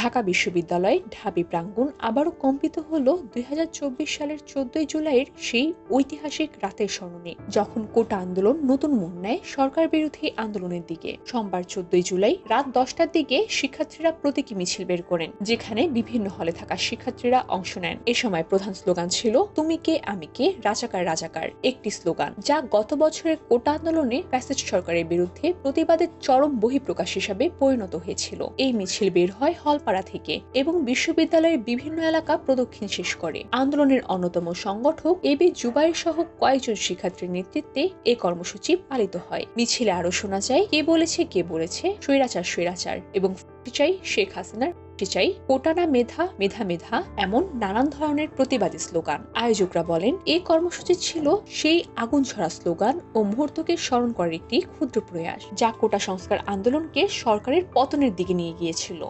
ঢাকা বিশ্ববিদ্যালয় ঢাবি প্রাঙ্গণ আবারও কম্পিত হল দুই সালের চোদ্দই জুলাইয়ের সেই ঐতিহাসিক রাতের স্মরণে, যখন কোটা আন্দোলন নতুন মোড় নেয় সরকার বিরোধী আন্দোলনের দিকে। সোমবার চোদ্দই জুলাই রাত দশটার দিকে শিক্ষার্থীরা প্রতীকী মিছিল বের করেন, যেখানে বিভিন্ন হলে থাকা শিক্ষার্থীরা অংশ নেন। এ সময় প্রধান স্লোগান ছিল, তুমি কে, আমি কে, রাজাকার রাজাকার। একটি স্লোগান, যা গত বছরের কোটা আন্দোলনে ফ্যাসিস্ট সরকারের বিরুদ্ধে প্রতিবাদের চরম বহিঃপ্রকাশ হিসাবে পরিণত হয়েছিল। এই মিছিল বের হয় হলপাড়া থেকে এবং বিশ্ববিদ্যালয়ের বিভিন্ন এলাকা প্রদক্ষিণ শেষ করে। আন্দোলনের অন্যতম সংগঠক এবি জুবাইর সহ কয়েকজন শিক্ষার্থীর নেতৃত্বে এই কর্মসূচি পালিত হয়। মিছিলে আরও শোনা যায়, কে বলেছে কে বলেছে, স্বৈরাচার স্বৈরাচার এবং চাই শেখ হাসিনার চাই কোটানা মেধা মেধা মেধা এমন নানান ধরনের প্রতিবাদী স্লোগান। আয়োজকরা বলেন এই কর্মসূচি ছিল সেই আগুন ছড়া স্লোগান ও মুহূর্তকে স্মরণ করার একটি ক্ষুদ্র প্রয়াস, যা কোটা সংস্কার আন্দোলনকে সরকারের পতনের দিকে নিয়ে গিয়েছিল।